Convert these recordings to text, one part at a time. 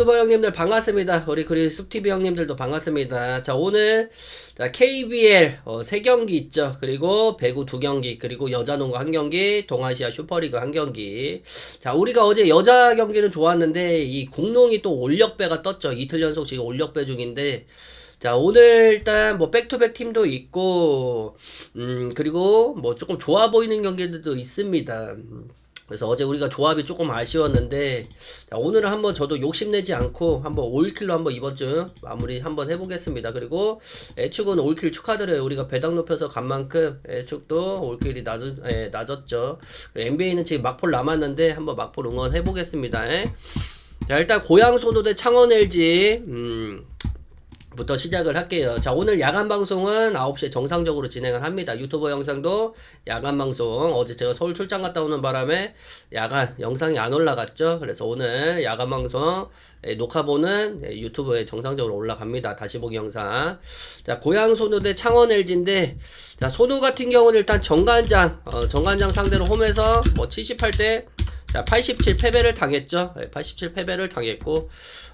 유튜버 형님들 반갑습니다. 우리 그리 숲TV 형님들도 반갑습니다. 자, 오늘 자, KBL 어, 3경기 있죠. 그리고 배구 2경기, 그리고 여자농구 1경기, 동아시아 슈퍼리그 1경기. 자, 우리가 어제 여자 경기는 좋았는데 이 국농이 또 올력배가 떴죠. 이틀 연속 지금 올력배 중인데 자, 오늘 일단 뭐 백투백 팀도 있고 음, 그리고 뭐 조금 좋아 보이는 경기들도 있습니다. 음, 그래서 어제 우리가 조합이 조금 아쉬웠는데 자, 오늘은 한번 저도 욕심내지 않고 한번 올킬로 한번 이번 주 마무리 한번 해보겠습니다. 그리고 애축은 올킬 축하드려요. 우리가 배당 높여서 간 만큼 애축도 올킬이 낮, 예, 낮았죠. NBA는 지금 막폴 남았는데 한번 막폴 응원해보겠습니다. 예. 자 일단 고양 소노대 창원 LG 음, 부터 시작을 할게요. 자, 오늘 야간 방송은 9시에 정상적으로 진행을 합니다. 유튜버 영상도 야간 방송. 어제 제가 서울 출장 갔다 오는 바람에 야간 영상이 안 올라갔죠. 그래서 오늘 야간 방송 예, 녹화본은 예, 유튜브에 정상적으로 올라갑니다. 다시 보기 영상. 자, 고양 소노 대 창원 LG인데 자, 소노 같은 경우는 일단 정관장, 어, 정관장 상대로 홈에서 뭐 78대 자, 87 패배를 당했죠. 87 패배를 당했고,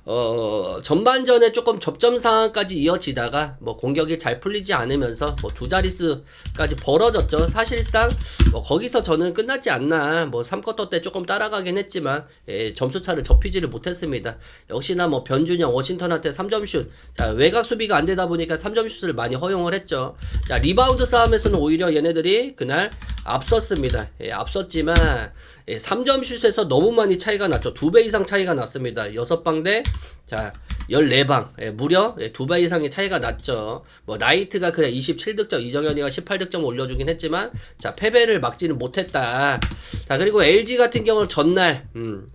어, 전반전에 조금 접점 상황까지 이어지다가, 뭐, 공격이 잘 풀리지 않으면서, 뭐, 두 자릿수까지 벌어졌죠. 사실상, 뭐, 거기서 저는 끝났지 않나, 뭐, 3쿼터 때 조금 따라가긴 했지만, 예, 점수차를 접히지를 못했습니다. 역시나 뭐, 변준영, 워싱턴한테 3점슛. 자, 외곽 수비가 안 되다 보니까 3점슛을 많이 허용을 했죠. 자, 리바운드 싸움에서는 오히려 얘네들이 그날 앞섰습니다. 예, 앞섰지만, 예, 3점 슛에서 너무 많이 차이가 났죠. 두 배 이상 차이가 났습니다. 6방 대, 자, 14방. 예, 무려 예, 두배 이상의 차이가 났죠. 뭐, 나이트가 그래 27득점, 이정현이가 18득점 올려주긴 했지만, 자, 패배를 막지는 못했다. 자, 그리고 LG 같은 경우는 전날, 음,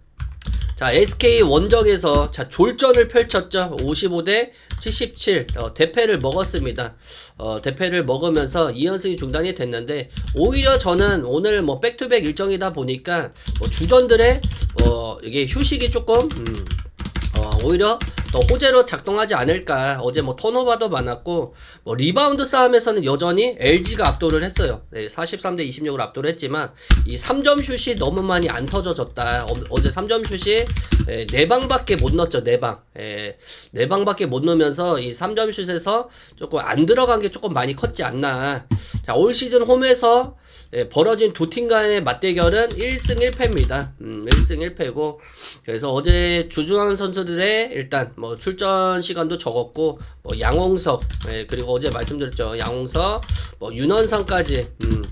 자, SK 원정에서 자, 졸전을 펼쳤죠. 55대 77. 어, 대패를 먹었습니다. 어, 대패를 먹으면서 2연승이 중단이 됐는데 오히려 저는 오늘 뭐 백투백 일정이다 보니까 뭐 주전들의 어, 이게 휴식이 조금 음, 어, 오히려 더 호재로 작동하지 않을까. 어제 뭐 턴오버도 많았고, 뭐 리바운드 싸움에서는 여전히 LG가 압도를 했어요. 네, 43대 26으로 압도를 했지만, 이 3점 슛이 너무 많이 안 터져졌다. 어, 제 3점 슛이 예, 4방밖에 못 넣었죠, 4방. 예, 4방밖에 못 넣으면서 이 3점 슛에서 조금 안 들어간 게 조금 많이 컸지 않나. 자, 올 시즌 홈에서 예, 벌어진 두 팀 간의 맞대결은 1승 1패입니다. 음, 1승 1패고. 그래서 어제 주중한 선수들의 일단 뭐 출전 시간도 적었고, 뭐 양홍석, 예, 그리고 어제 말씀드렸죠. 양홍석, 뭐 윤원상까지, 음,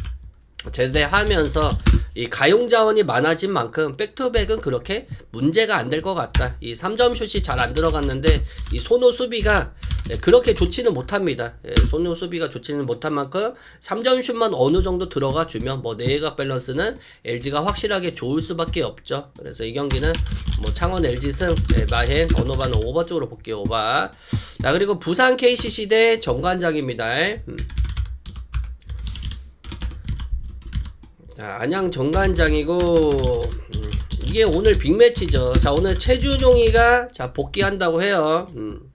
제대하면서 이 가용 자원이 많아진 만큼 백투백은 그렇게 문제가 안 될 것 같다. 이 3점 슛이 잘 안 들어갔는데 이 소노 수비가 예, 그렇게 좋지는 못합니다. 예, 소노 수비가 좋지는 못한 만큼 3점 슛만 어느 정도 들어가 주면 뭐 내각 밸런스는 LG가 확실하게 좋을 수밖에 없죠. 그래서 이 경기는 뭐 창원 LG 승, 예, 마헨 언어바는 오버 쪽으로 볼게요. 오버. 자 그리고 부산 KCC 대 정관장입니다. 음. 자, 안양 정관장이고 음, 이게 오늘 빅매치죠. 자, 오늘 최준용이가 자 복귀한다고 해요. 음.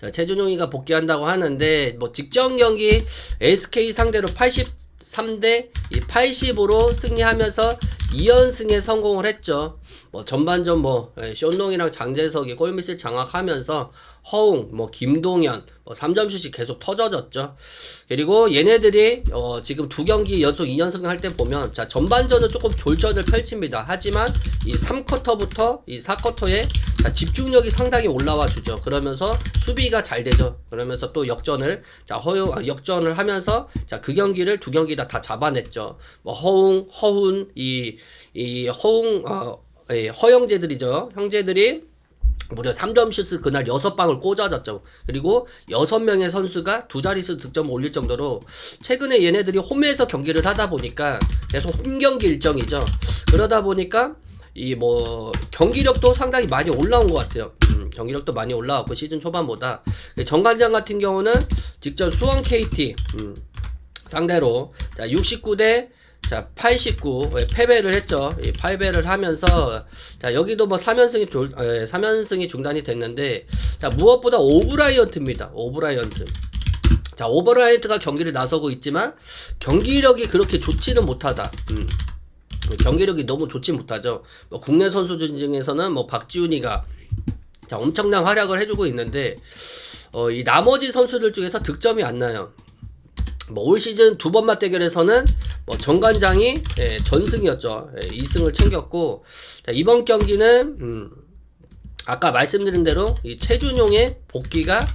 자, 최준용이가 복귀한다고 하는데 뭐 직전 경기 SK 상대로 83대 80으로 승리하면서 2연승에 성공을 했죠. 뭐 전반전 뭐 예, 쇼농이랑 장재석이 골밑을 장악하면서 허웅, 뭐 김동현, 뭐 3점슛이 계속 터져졌죠. 그리고 얘네들이 어 지금 두 경기 연속 2연승 할 때 보면 자 전반전은 조금 졸전을 펼칩니다. 하지만 이 3쿼터부터 이 4쿼터에 자, 집중력이 상당히 올라와 주죠. 그러면서 수비가 잘 되죠. 그러면서 또 역전을 자 허용 아, 역전을 하면서 자그 경기를 두 경기 다 다 잡아냈죠. 뭐 허웅, 허훈 이 이 허웅 어, 예, 허영재들이죠. 형제들이 무려 3점 슛을 그날 6방을 꽂아줬죠. 그리고 6명의 선수가 두 자릿수 득점을 올릴 정도로 최근에 얘네들이 홈에서 경기를 하다 보니까 계속 홈 경기 일정이죠. 그러다 보니까 이 뭐 경기력도 상당히 많이 올라온 것 같아요. 음, 경기력도 많이 올라왔고 시즌 초반보다 정관장 같은 경우는 직접 수원 KT 음, 상대로 자 69대 자, 89 예, 패배를 했죠. 예, 패배를 하면서 자, 여기도 뭐 3연승이 졸, 예, 3연승이 중단이 됐는데 자, 무엇보다 오브라이언트입니다. 오브라이언트. 자, 오브라이언트가 경기를 나서고 있지만 경기력이 그렇게 좋지는 못하다. 음. 경기력이 너무 좋지 못하죠. 뭐 국내 선수들 중에서는 뭐 박지훈이가 자, 엄청난 활약을 해주고 있는데, 어, 이 나머지 선수들 중에서 득점이 안 나요. 뭐 올 시즌 두 번 맞대결에서는 뭐 정관장이 예, 전승이었죠. 예, 2승을 챙겼고 자, 이번 경기는 음, 아까 말씀드린 대로 이 최준용의 복귀가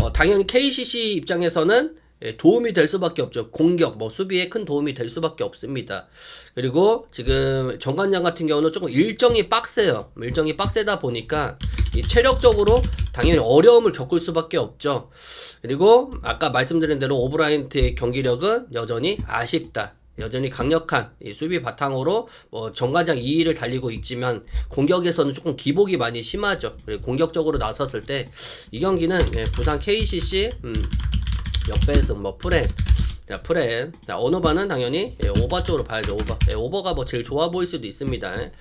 어, 당연히 KCC 입장에서는 예, 도움이 될 수밖에 없죠. 공격, 뭐 수비에 큰 도움이 될 수밖에 없습니다. 그리고 지금 정관장 같은 경우는 조금 일정이 빡세요. 일정이 빡세다 보니까 이 체력적으로 당연히 어려움을 겪을 수밖에 없죠. 그리고 아까 말씀드린 대로 오브라이언트의 경기력은 여전히 아쉽다. 여전히 강력한 이 수비 바탕으로 뭐 정관장 2위를 달리고 있지만 공격에서는 조금 기복이 많이 심하죠. 그리고 공격적으로 나섰을 때 이 경기는 예, 부산 KCC 음, 역배승 뭐 프렌. 자 프렌. 자 언어바는 당연히 예, 오버 쪽으로 봐야죠 오버. 예, 오버가 뭐 제일 좋아 보일 수도 있습니다. 예.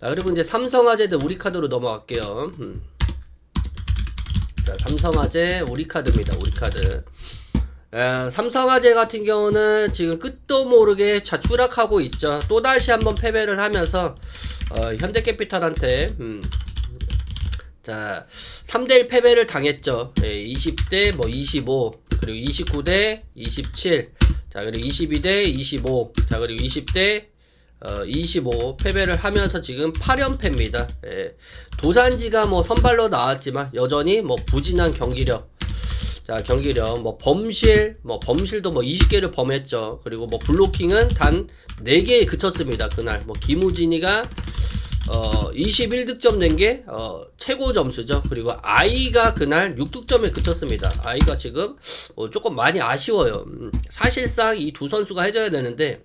자 그리고 이제 삼성화재대 우리 카드로 넘어갈게요. 음. 자 삼성화재 우리 카드입니다 우리 카드. 에, 삼성화재 같은 경우는 지금 끝도 모르게 자 추락하고 있죠. 또다시 한번 패배를 하면서 어, 현대캐피탈한테 음, 자, 3대1 패배를 당했죠. 예, 20대 뭐 25, 그리고 29대 27, 자, 그리고 22대 25, 자, 그리고 20대 어, 25 패배를 하면서 지금 8연패입니다. 예, 도산지가 뭐 선발로 나왔지만 여전히 뭐 부진한 경기력. 자, 경기력, 뭐, 범실, 뭐, 범실도 뭐 20개를 범했죠. 그리고 뭐, 블로킹은 단 4개에 그쳤습니다. 그날. 뭐, 김우진이가 어, 21득점 낸 게, 어, 최고 점수죠. 그리고 아이가 그날 6득점에 그쳤습니다. 아이가 지금, 어, 조금 많이 아쉬워요. 음, 사실상 이 두 선수가 해줘야 되는데,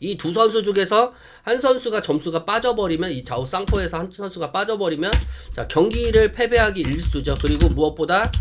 이 두 선수 중에서 한 선수가 점수가 빠져버리면, 이 좌우 쌍포에서 한 선수가 빠져버리면, 자, 경기를 패배하기 일수죠. 그리고 무엇보다,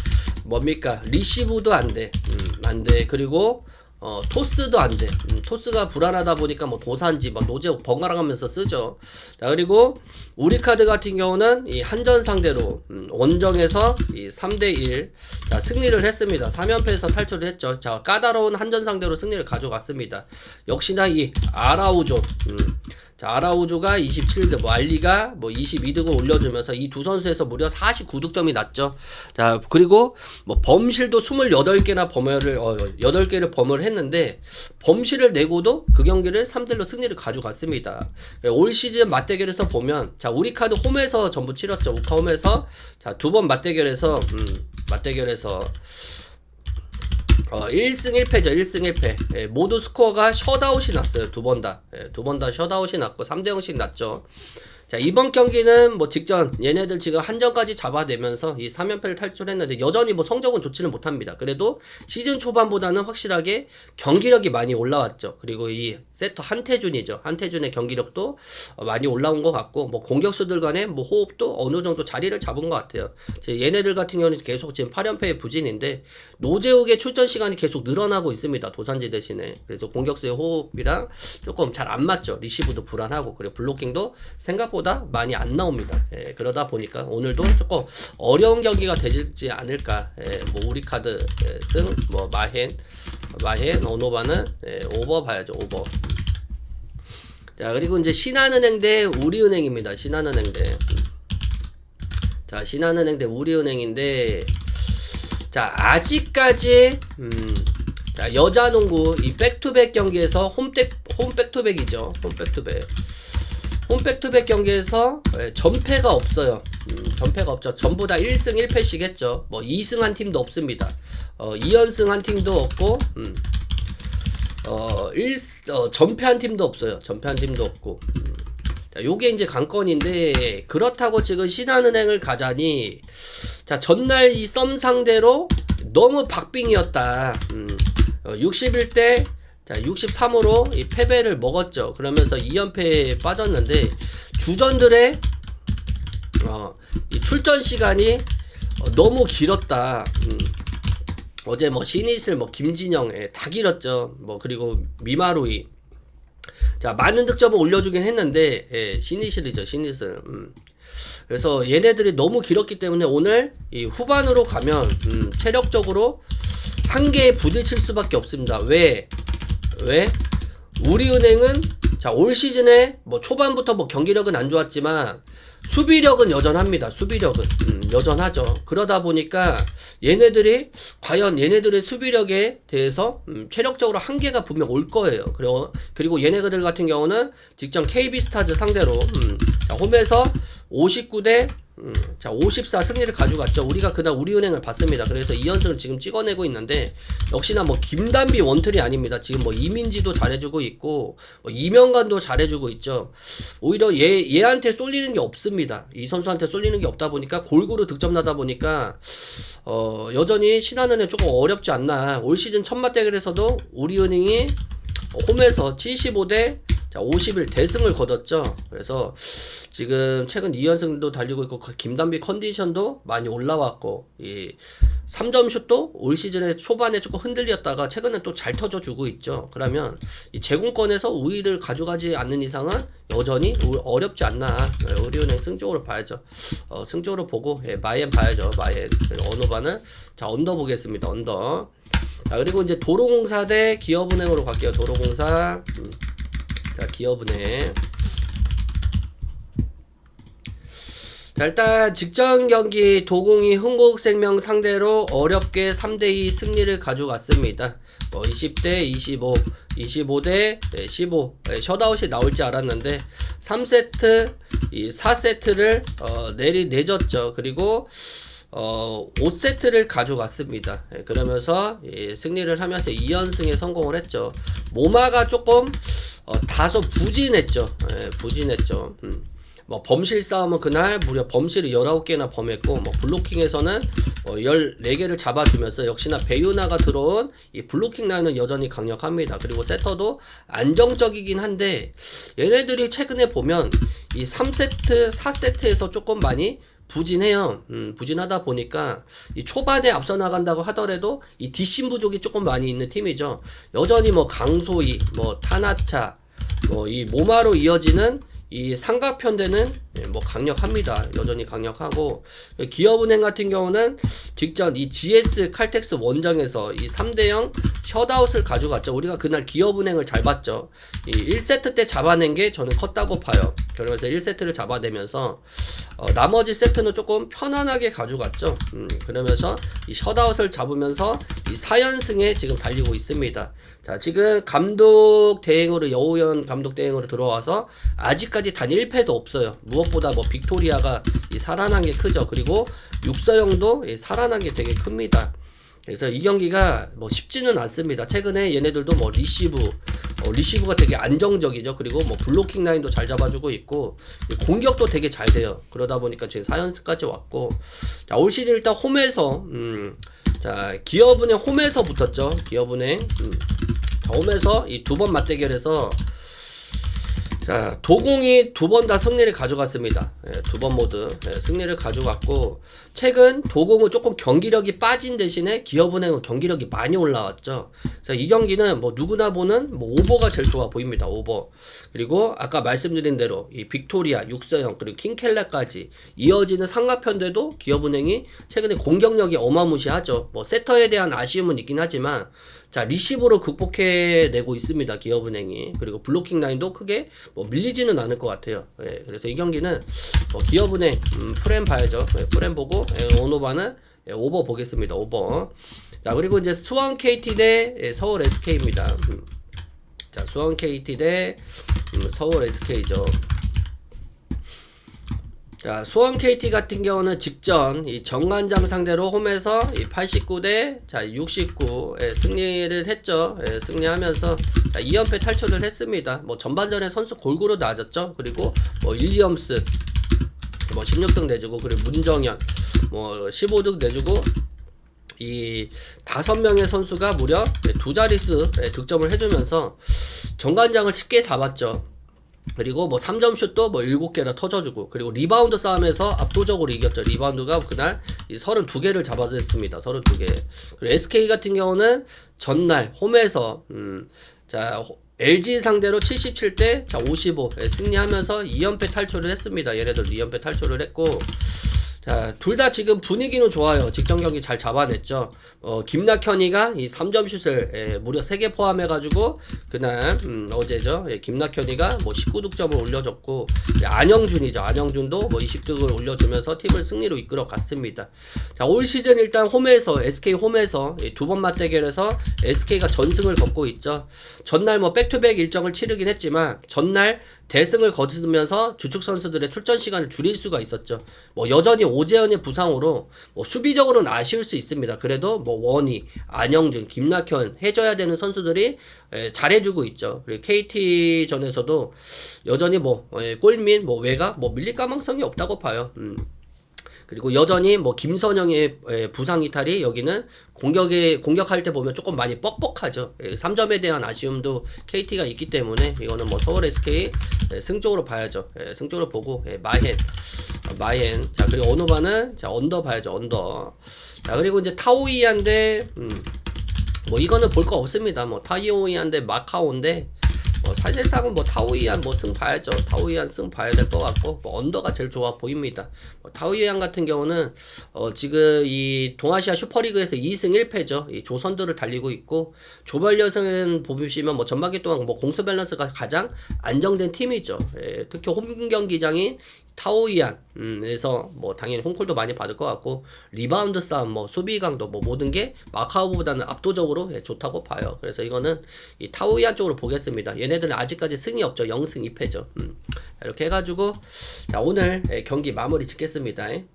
뭡니까? 리시브도 안 돼. 음, 안 돼. 그리고, 어, 토스도 안 돼. 음, 토스가 불안하다 보니까 뭐 도산지, 막 노제 번갈아 가면서 쓰죠. 자, 그리고 우리 카드 같은 경우는 이 한전 상대로, 음, 원정에서 이 3대 1, 자, 승리를 했습니다. 3연패에서 탈출을 했죠. 자, 까다로운 한전 상대로 승리를 가져갔습니다. 역시나 이 아라우조, 음, 자, 아라우조가 27득, 뭐 알리가 뭐 22득을 올려주면서 이 두 선수에서 무려 49득점이 났죠. 자, 그리고 뭐 범실도 28개나 범을 어, 8개를 범을 했는데 범실을 내고도 그 경기를 3대 1로 승리를 가져갔습니다. 올 시즌 맞대결에서 보면 자, 우리 카드 홈에서 전부 치렀죠. 우카 홈에서 자, 두 번 맞대결에서 음, 맞대결에서 어, 1승 1패죠. 1승 1패. 예, 모두 스코어가 셧아웃이 났어요. 두 번 다. 예, 두번 다 셧아웃이 났고 3대 0씩 났죠. 자, 이번 경기는 뭐 직전 얘네들 지금 한정까지 잡아내면서 이 3연패를 탈출했는데 여전히 뭐 성적은 좋지는 못합니다. 그래도 시즌 초반보다는 확실하게 경기력이 많이 올라왔죠. 그리고 이 세터 한태준이죠. 한태준의 경기력도 어, 많이 올라온 것 같고 뭐 공격수들 간의 뭐 호흡도 어느 정도 자리를 잡은 것 같아요. 얘네들 같은 경우는 계속 지금 8연패의 부진인데 노재욱의 출전 시간이 계속 늘어나고 있습니다. 도산지 대신에. 그래서 공격수의 호흡이랑 조금 잘 안 맞죠. 리시브도 불안하고 그리고 블로킹도 생각보다 많이 안 나옵니다. 예, 그러다 보니까 오늘도 조금 어려운 경기가 되지 않을까. 예, 뭐 우리 카드 예, 승, 뭐 마헨, 마헨, 오노바는 예, 오버 봐야죠. 오버. 자 그리고 이제 신한은행 대 우리은행입니다. 신한은행 대. 자 신한은행 대 우리은행인데 자 아직까지 음, 자 여자 농구 이 백투백 경기에서 홈백 홈 백투백이죠. 홈 백투백. 홈 백투백 경기에서 예, 전패가 없어요. 음, 전패가 없죠. 전부 다 1승 1패씩 했죠. 뭐 2승 한 팀도 없습니다. 어, 2연승 한 팀도 없고 음, 어, 1, 어, 전패 한 팀도 없어요. 전패 한 팀도 없고. 음. 자, 요게 이제 관건인데, 그렇다고 지금 신한은행을 가자니, 자, 전날 이 썸 상대로 너무 박빙이었다. 음, 어, 61대, 자, 63으로 이 패배를 먹었죠. 그러면서 2연패에 빠졌는데, 주전들의, 어, 이 출전 시간이 어, 너무 길었다. 음. 어제 뭐 신이슬 뭐 김진영 예, 다 길었죠. 뭐 그리고 미마루이 자 많은 득점을 올려주긴 했는데 예, 신이슬이죠 신이슬. 음. 그래서 얘네들이 너무 길었기 때문에 오늘 이 후반으로 가면 음, 체력적으로 한계에 부딪힐 수밖에 없습니다. 왜? 왜? 우리은행은 자 올 시즌에 뭐 초반부터 뭐 경기력은 안 좋았지만 수비력은 여전합니다. 수비력은 음, 여전하죠. 그러다 보니까 얘네들이 과연 얘네들의 수비력에 대해서 음, 체력적으로 한계가 분명 올 거예요. 그리고 그리고 얘네들 같은 경우는 직전 KB 스타즈 상대로 음, 자, 홈에서 59대 음, 자, 54 승리를 가져갔죠. 우리가 그날 우리은행을 봤습니다. 그래서 2연승을 지금 찍어내고 있는데, 역시나 뭐, 김단비 원틀이 아닙니다. 지금 뭐, 이민지도 잘해주고 있고, 뭐 이명관도 잘해주고 있죠. 오히려 얘, 얘한테 쏠리는 게 없습니다. 이 선수한테 쏠리는 게 없다 보니까, 골고루 득점 나다 보니까, 어, 여전히 신한은행 조금 어렵지 않나. 올 시즌 첫 맞대결에서도 우리은행이 홈에서 75대 자, 51 대승을 거뒀죠. 그래서 지금 최근 2연승도 달리고 있고 그 김단비 컨디션도 많이 올라왔고 이 3점 슛도 올 시즌에 초반에 조금 흔들렸다가 최근에 또 잘 터져 주고 있죠. 그러면 이 제공권에서 우위를 가져가지 않는 이상은 여전히 우- 어렵지 않나. 네, 우리은행 승적으로 봐야죠. 어, 승적으로 보고 예, 마이엔 봐야죠. 마이엔 그리고 언어반은 자 언더 보겠습니다. 언더. 자 그리고 이제 도로공사 대 기업은행으로 갈게요. 도로공사. 음. 자 기업은행. 자, 일단 직전 경기 도공이 흥국생명 상대로 어렵게 3대2 승리를 가져갔습니다. 뭐 20대 25, 25대 15 네, 셧아웃이 나올지 알았는데 3세트, 이 4세트를 어, 내리 내줬죠. 그리고 어, 5세트를 가져갔습니다. 예, 그러면서 예, 승리를 하면서 2연승에 성공을 했죠. 모마가 조금 어, 다소 부진했죠. 예, 부진했죠. 음. 뭐 범실 싸움은 그날 무려 범실을 19개나 범했고 뭐 블로킹에서는 어 14개를 잡아주면서 역시나 배유나가 들어온 이 블로킹 라인은 여전히 강력합니다. 그리고 세터도 안정적이긴 한데 얘네들이 최근에 보면 이 3세트, 4세트에서 조금 많이 부진해요. 음, 부진하다 보니까 이 초반에 앞서 나간다고 하더라도 이 뒷심 부족이 조금 많이 있는 팀이죠. 여전히 뭐 강소희, 뭐 타나차, 뭐 이 모마로 이어지는 이 삼각편대는 예, 뭐 강력합니다. 여전히 강력하고 기업은행 같은 경우는 직전 이 GS 칼텍스 원정에서 이 3대0 셧아웃을 가져갔죠. 우리가 그날 기업은행을 잘 봤죠. 이 1세트 때 잡아낸 게 저는 컸다고 봐요. 그러면서 1세트를 잡아내면서 어, 나머지 세트는 조금 편안하게 가져갔죠. 음, 그러면서 이 셧아웃을 잡으면서 이 4연승에 지금 달리고 있습니다. 자, 지금 감독 대행으로 여우현 감독 대행으로 들어와서 아직까지 단 1패도 없어요. 무엇보다 뭐 빅토리아가 이 살아난 게 크죠. 그리고 육서영도 이 살아난 게 되게 큽니다. 그래서 이 경기가 뭐 쉽지는 않습니다. 최근에 얘네들도 뭐 리시브, 어, 리시브가 되게 안정적이죠. 그리고 뭐 블로킹 라인도 잘 잡아주고 있고 공격도 되게 잘 돼요. 그러다 보니까 지금 4연승까지 왔고 자, 올 시즌 일단 홈에서 음, 자 기업은행 홈에서 붙었죠. 기업은행 음, 자, 홈에서 이 두 번 맞대결에서 자, 도공이 두 번 다 승리를 가져갔습니다. 예, 두번 모두 예, 승리를 가져갔고 최근 도공은 조금 경기력이 빠진 대신에 기업은행은 경기력이 많이 올라왔죠. 그래서 이 경기는 뭐 누구나 보는 뭐 오버가 제일 좋아 보입니다. 오버. 그리고 아까 말씀드린 대로 이 빅토리아, 육서형 그리고 킹켈레까지 이어지는 상가편대도 기업은행이 최근에 공격력이 어마무시하죠. 뭐 세터에 대한 아쉬움은 있긴 하지만 자 리시브로 극복해내고 있습니다 기업은행이. 그리고 블로킹 라인도 크게 뭐 밀리지는 않을 것 같아요. 예, 그래서 이 경기는 뭐 기업은행 음, 프렘 봐야죠. 예, 프렘 보고 예, 오노바는 예, 오버 보겠습니다 오버. 자 그리고 이제 수원 KT 대 예, 서울 SK입니다. 음. 자 수원 KT 대 음, 서울 SK죠 자, 수원 KT 같은 경우는 직전 이 정관장 상대로 홈에서 이 89대 자, 69에 승리를 했죠. 예, 승리하면서 자, 2연패 탈출을 했습니다. 뭐 전반전에 선수 골고루 나아졌죠. 그리고 뭐 일리엄스 뭐 16등 내주고 그리고 문정현 뭐 15등 내주고 이 다섯 명의 선수가 무려 두 자릿수 득점을 해주면서 정관장을 쉽게 잡았죠. 그리고 뭐 3점 슛도 뭐 7개나 터져주고 그리고 리바운드 싸움에서 압도적으로 이겼죠. 리바운드가 그날 이 32개를 잡아냈습니다. 32개. 그리고 SK 같은 경우는 전날 홈에서 음, 자 LG 상대로 77대 자 55 예, 승리하면서 2연패 탈출을 했습니다. 얘네들 2연패 탈출을 했고 자, 둘 다 지금 분위기는 좋아요. 직전 경기 잘 잡아냈죠. 어, 김낙현이가 이 3점 슛을 예, 무려 3개 포함해가지고 그날 음, 어제죠. 예, 김낙현이가 뭐 19득점을 올려줬고 예, 안영준이죠. 안영준도 뭐 20득을 올려주면서 팀을 승리로 이끌어 갔습니다. 자, 올 시즌 일단 홈에서 SK 홈에서 두번 맞대결에서 SK가 전승을 거고 있죠. 전날 뭐 백투백 일정을 치르긴 했지만 전날 대승을 거두면서 주축 선수들의 출전 시간을 줄일 수가 있었죠. 뭐 여전히 오재현의 부상으로 뭐 수비적으로는 아쉬울 수 있습니다. 그래도 뭐 원희, 안영준, 김낙현 해줘야 되는 선수들이 에, 잘해주고 있죠. 그리고 KT 전에서도 여전히 뭐 에, 골밑, 뭐 외곽, 뭐 밀릴 가망성이 없다고 봐요. 음. 그리고 여전히 뭐 김선영의 에, 부상 이탈이 여기는 공격에 공격할 때 보면 조금 많이 뻑뻑하죠. 3점에 대한 아쉬움도 KT가 있기 때문에 이거는 뭐 서울 SK 에, 승적으로 봐야죠. 에, 승적으로 보고 에, 마헨 어, 마헨 자 그리고 언어바는 자 언더 봐야죠. 언더 자 그리고 이제 타오이안데 음, 뭐 이거는 볼 거 없습니다. 뭐 타이오이안데 마카오인데 뭐 사실상은 뭐 타오이안 뭐 승 봐야죠. 타오이안 승 봐야 될 것 같고 뭐 언더가 제일 좋아 보입니다. 뭐 타오이안 같은 경우는 어 지금 이 동아시아 슈퍼리그에서 2승 1패죠. 이 조선들을 달리고 있고 조별예선 보시면 뭐 전반기 동안 뭐 공수 밸런스가 가장 안정된 팀이죠. 예, 특히 홈 경기장인 타오이안 음,에서 뭐 당연히 홈콜도 많이 받을 것 같고 리바운드 싸움 뭐 수비 강도 뭐 모든 게 마카오보다는 압도적으로 예, 좋다고 봐요. 그래서 이거는 이 타오이안 쪽으로 보겠습니다. 얘네들은 아직까지 승이 없죠. 0승 2패죠. 음. 자, 이렇게 해가지고 자 오늘 예, 경기 마무리 짓겠습니다. 예.